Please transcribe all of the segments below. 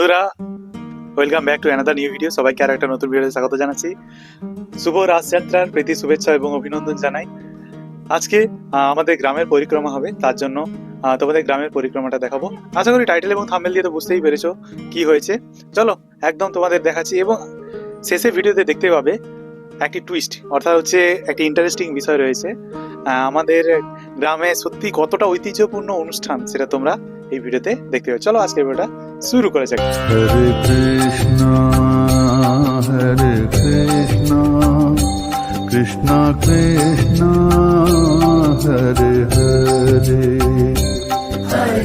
বন্ধুরা welcome back to another new video সবাইকে আর একটা নতুন ভিডিওতে স্বাগত জানাচ্ছি। শুভ রাসযাত্রার প্রীতি, শুভেচ্ছা এবং অভিনন্দন জানাই। আজকে আমাদের গ্রামের পরিক্রমা হবে, তার জন্য তোমাদের গ্রামের পরিক্রমাটা দেখাবো। আশা করি টাইটেল এবং থাম্বেল দিয়ে তো বুঝতেই পেরেছ কি হয়েছে। চলো, একদম তোমাদের দেখাচ্ছি এবং শেষে ভিডিওতে দেখতে পাবে একটি টুইস্ট অর্থাৎ হচ্ছে একটি ইন্টারেস্টিং বিষয় রয়েছে। আমাদের গ্রামে সত্যি কতটা ঐতিহ্যপূর্ণ অনুষ্ঠান, সেটা তোমরা এই ভিডিওতে দেখতে পাবে। চলো আজকে ভিডিওটা শুরু করা যাক হরে কৃষ্ণ হরে কৃষ্ণ কৃষ্ণ কৃষ্ণ হরে হরে হরে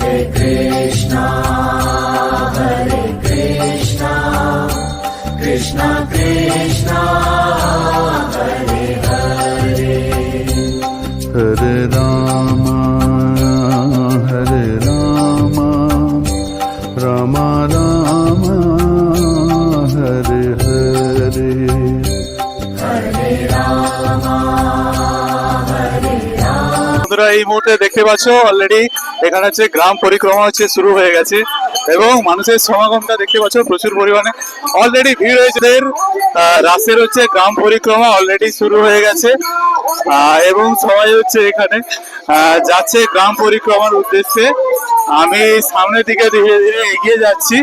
বন্ধুরা এই মুহূর্তে দেখতে পাচ্ছ অলরেডি এখানে হচ্ছে গ্রাম পরিক্রমা হচ্ছে শুরু হয়ে গেছে এবং মানুষের সমাগমটা দেখতে পাচ্ছ প্রচুর পরিমাণে। অলরেডি ভিড় হয়েছে। রাসের হচ্ছে গ্রাম পরিক্রমা অলরেডি শুরু হয়ে গেছে। এবং সবাই হচ্ছে এখানে যাচ্ছে গ্রাম পরিক্রমার উদ্দেশ্যে। আমি সামনের দিকে ধীরে ধীরে এগিয়ে যাচ্ছি।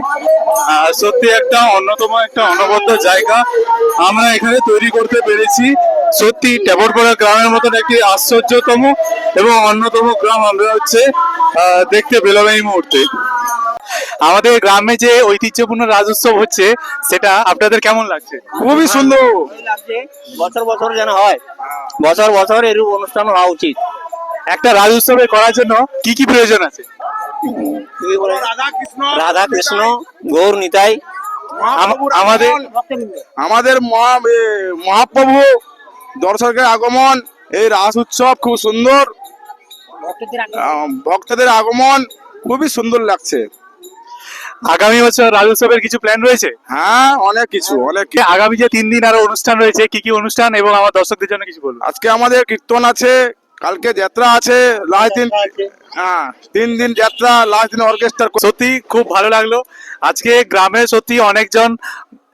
সত্যি একটা অন্যতম একটা অনবদ্য জায়গা। আমরা এখানে তৈরি করতে পেরেছি। সত্যি টেপরপাড়া গ্রামের মতন একটি আশ্চর্যতম এবং অন্যতম গ্রাম আমরা হচ্ছে আহ, দেখতে পেলাম এই মুহূর্তে। আমাদের গ্রামে যে ঐতিহ্যপূর্ণ রাজোৎসব হচ্ছে সেটা আপনাদের কেমন লাগছে? খুবই সুন্দর। বছর বছর যেন হয়। বছর বছর এরূপ অনুষ্ঠান হওয়া উচিত। একটা রাজোৎসবে করার জন্য কি কি প্রয়োজন আছে? রাধা কৃষ্ণ গৌর নিতাই আমাদের আমাদের মহা মহাপ্রভু দর্শকের আগমন এই রাস উৎসব খুব সুন্দর। ভক্তদের আগমন খুবই সুন্দর লাগছে। আগামী বছর রাজ উৎসবের কিছু প্ল্যান রয়েছে? হ্যাঁ অনেক কিছু অনেক আগামী যে তিন দিন আরও অনুষ্ঠান রয়েছে কি কি অনুষ্ঠান এবং আমার দর্শকদের জন্য কিছু বলব আজকে আমাদের কীর্তন আছে কালকে যাত্রা আছে লাস্ট দিন হ্যাঁ তিন দিন যাত্রা লাস্ট দিন অর্কেস্ট্রা সত্যি খুব ভালো লাগল। আজকে গ্রামে সত্যি অনেকজন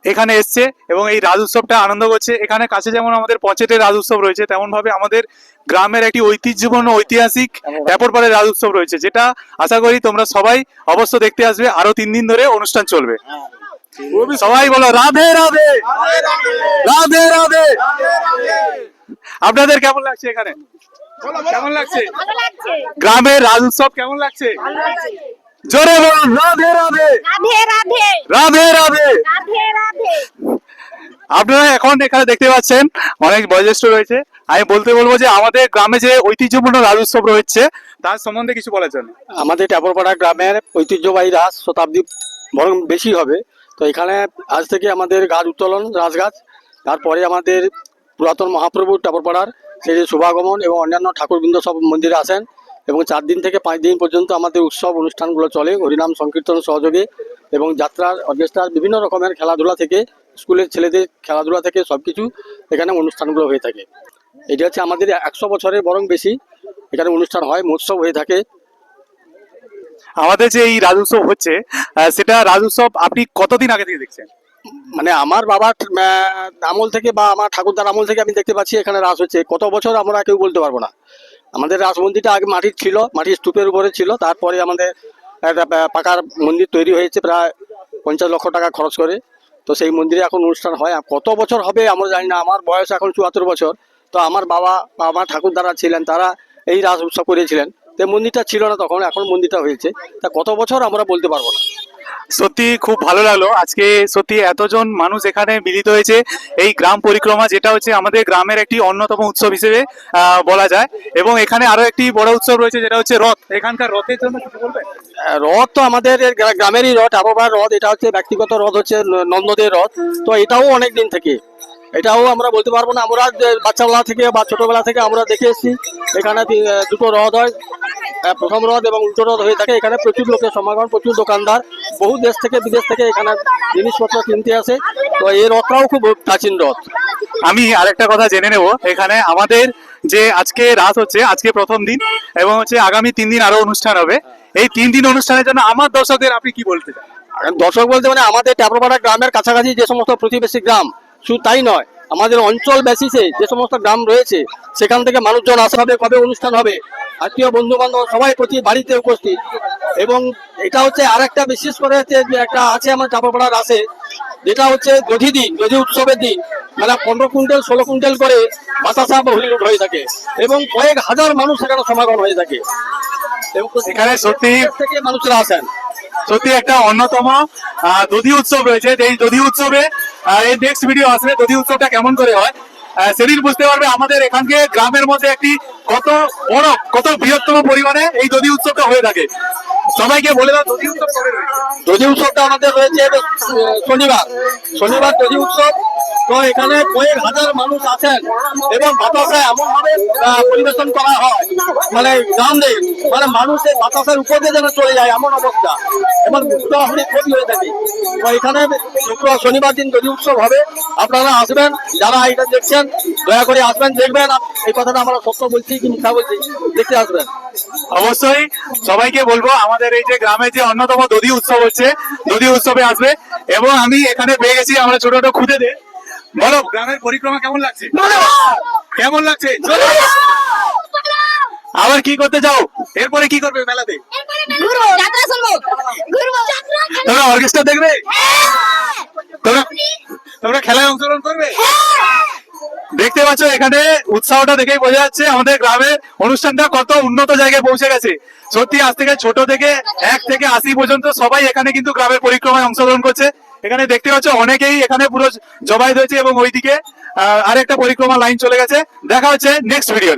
এখানে এসছে এবং এই রাজ উৎসবটা আনন্দ করছে। এখানে কাছে যেমন আমাদের পঞ্চায়েতের রাজ উৎসব রয়েছে তেমন ভাবে আমাদের গ্রামের একটি ঐতিহ্যপূর্ণ ঐতিহাসিক ব্যাপারপাড়ের রাজ উৎসব রয়েছে যেটা আশা করি তোমরা সবাই অবশ্য দেখতে আসবে আরও তিন দিন ধরে অনুষ্ঠান চলবে। সবাই বলো রাধে রাধে! রাধে রাধে! আপনাদের কেমন লাগছে এখানে? কেমন লাগছে? গ্রামের রাজ উৎসব কেমন লাগছে। জোরে বলুন রাধে রাধে। রাধে রাধে। রাধে রাধে। রাধে রাধে। আপনারা এখন এখানে দেখতে পাচ্ছেন অনেক বয়োজ্যেষ্ঠ রয়েছে। আমি বলতে বলব যে আমাদের গ্রামে যে ঐতিহ্যপূর্ণ রাজোৎসব রয়েছে তার সম্বন্ধে কিছু বলার জন্য। আমাদের টাপরপাড়া গ্রামের ঐতিহ্যবাহী রাজ শতাব্দী বরং বেশি হবে। তো এখানে আজ থেকে আমাদের গাছ উত্তোলন রাজগাছ। তারপরে আমাদের পুরাতন মহাপ্রভু টাপরপাড়ার সেই যে শুভাগমন এবং অন্যান্য ঠাকুরবৃন্দ সব মন্দিরে আসেন। এবং চার দিন থেকে পাঁচ দিন পর্যন্ত আমাদের উৎসব অনুষ্ঠানগুলো চলে। হরিনাম সংকীর্তন সহযোগে এবং যাত্রার অর্কেস্ট্রার বিভিন্ন রকমের খেলাধুলা থেকে স্কুলের ছেলেদের খেলাধুলা থেকে সব কিছু এখানে অনুষ্ঠানগুলো হয়ে থাকে। এটা হচ্ছে আমাদের একশো বছরের বরং বেশি এখানে অনুষ্ঠান হয় মহোৎসব হয়ে থাকে। আমাদের যে এই রাজোৎসব হচ্ছে সেটা রাজোৎসব আপনি কতদিন আগে থেকে দেখছেন? মানে আমার বাবার আমল থেকে বা আমার ঠাকুরদার আমল থেকে আমি দেখতে পাচ্ছি এখানে রাস হচ্ছে। কত বছর আমরা কেউ বলতে পারব না। আমাদের রাস মন্দিরটা আগে মাটির ছিল, মাটির স্তূপের উপরে ছিল, তারপরে আমাদের একটা পাকার মন্দির তৈরি হয়েছে প্রায় পঞ্চাশ লক্ষ টাকা খরচ করে। তো সেই মন্দিরে এখন অনুষ্ঠান হয়। কত বছর হবে আমরা জানি না, আমার বয়স এখন চুয়াত্তর বছর। তো আমার বাবা বা আমার ঠাকুরদারা ছিলেন, তারা এই রাস উৎসব করেছিলেন। তো মন্দিরটা ছিল না তখন, এখন মন্দিরটা হয়েছে। তা কত বছর আমরা বলতে পারব না। সত্যি খুব ভালো লাগল। আজকে সত্যি এতজন মানুষ এখানে মিলিত হয়েছে। এই গ্রাম পরিক্রমা যেটা হচ্ছে আমাদের গ্রামের একটি অন্যতম উৎসব হিসেবে বলা যায়। এবং এখানে আরও একটি বড় উৎসব রয়েছে, যেটা হচ্ছে রথ। এখানকার রথের জন্য কিছু রথ তো আমাদের গ্রামেরই রথ। আবহাওয়ার রথ, এটা হচ্ছে ব্যক্তিগত রথ, হচ্ছে নন্দদের রথ। তো এটাও অনেক দিন থেকে। এটাও আমরা বলতে পারব না। আমরা বাচ্চাবেলা থেকে বা ছোটবেলা থেকে আমরা দেখে এসেছি। এখানে দুটো রথ হয়। প্রথম রথ এবং উল্টো রথ হয়ে থাকে। এখানে প্রচুর লোকের সমাগম প্রচুর দোকানদার। বহু দেশ থেকে বিদেশ থেকে এখানে জিনিসপত্র কিনতে আসে। তো এই রথটাও খুব প্রাচীন রথ। আমি আরেকটা কথা জেনে নেব। এখানে আমাদের যে আজকে রাত হচ্ছে আজকে প্রথম দিন এবং হচ্ছে আগামী তিন দিন আরও অনুষ্ঠান হবে। এই তিন দিন অনুষ্ঠানের জন্য আমার দর্শকদের আপনি কি বলতে চান? দর্শক বলতে মানে আমাদের ট্যাপরপাড়া গ্রামের কাছাকাছি যে সমস্ত প্রতিবেশী গ্রাম শুধু তাই নয় আমাদের অঞ্চল বেসিসে যে সমস্ত গ্রাম রয়েছে সেখান থেকে মানুষজন আসা হবে কবে অনুষ্ঠান হবে আত্মীয় বন্ধু বান্ধব সবাই প্রতি বাড়িতে উপস্থিত। এবং এটা হচ্ছে আর একটা বিশেষ করে একটা আছে আমার চাপাপাড়ার আসে যেটা হচ্ছে দধি দিন দধি উৎসবের দিন। মানে পনেরো কুইন্টাল ষোলো কুইন্টাল করে বাতাসা বা হলিউড হয়ে থাকে এবং কয়েক হাজার মানুষ সেখানে সমাগম হয়ে থাকে। এবং এখানে সত্যি- থেকে মানুষরা আসেন। সত্যি একটা অন্যতম দধি উৎসব রয়েছে। এই দধি উৎসবে এই নেক্সট ভিডিও আসবে দধি উৎসবটা কেমন করে হয় সেদিন বুঝতে পারবে আমাদের এখানকে গ্রামের মধ্যে একটি কত বড়, কত বৃহত্তম পরিমাণে এই দধি উৎসবটা হয়ে থাকে? সবাইকে বলে দাও, দধি উৎসব দধি উৎসবটা আমাদের রয়েছে শনিবার। শনিবার দধি উৎসব। তো এখানে কয়েক হাজার মানুষ আছেন এবং বাতাসে এমন ভাবে পরিবেশন করা হয়। মানে গ্রাম নেই মানে মানুষের বাতাসের উপর দিয়ে যেন চলে যায় এমন অবস্থা। এবং হুড়াহুড়ি ক্ষতি হয়ে থাকে তো এখানে শুক্রবার শনিবার দিন দধি উৎসব হবে, আপনারা আসবেন, যারা এটা দেখছেন, দয়া করে আসবেন, দেখবেন। এই কথাটা আমরা সত্য বলছি কি মিথ্যা বলছি, দেখতে আসবেন। অবশ্যই, সবাইকে বলব, আমাদের এই যে গ্রামে যে অন্যতম দধি উৎসব হচ্ছে, দধি উৎসবে আসবে। এবং আমি এখানে পেয়ে গেছি, আমরা ছোট ছোট খুদে দে। বলো। গ্রামের পরিক্রমা কেমন লাগছে? কেমন লাগছে? আবার কি করতে যাও? এরপরে কি করবে মেলাতে? তোমরা অর্কেস্ট্রা দেখবে? তোমরা তোমরা খেলায় অংশগ্রহণ করবে? দেখতে পাচ্ছ এখানে উৎসাহটা দেখেই বোঝা যাচ্ছে আমাদের গ্রামের অনুষ্ঠানটা কত উন্নত জায়গায় পৌঁছে গেছে। সত্যি আজ থেকে ছোট থেকে এক থেকে আশি পর্যন্ত সবাই এখানে কিন্তু গ্রামের পরিক্রমায় অংশগ্রহণ করছে। এখানে দেখতে পাচ্ছ অনেকেই এখানে পুরো জবাই হয়েছে এবং ওইদিকে আরেকটা পরিক্রমা লাইন চলে গেছে। দেখা হচ্ছে নেক্সট ভিডিওতে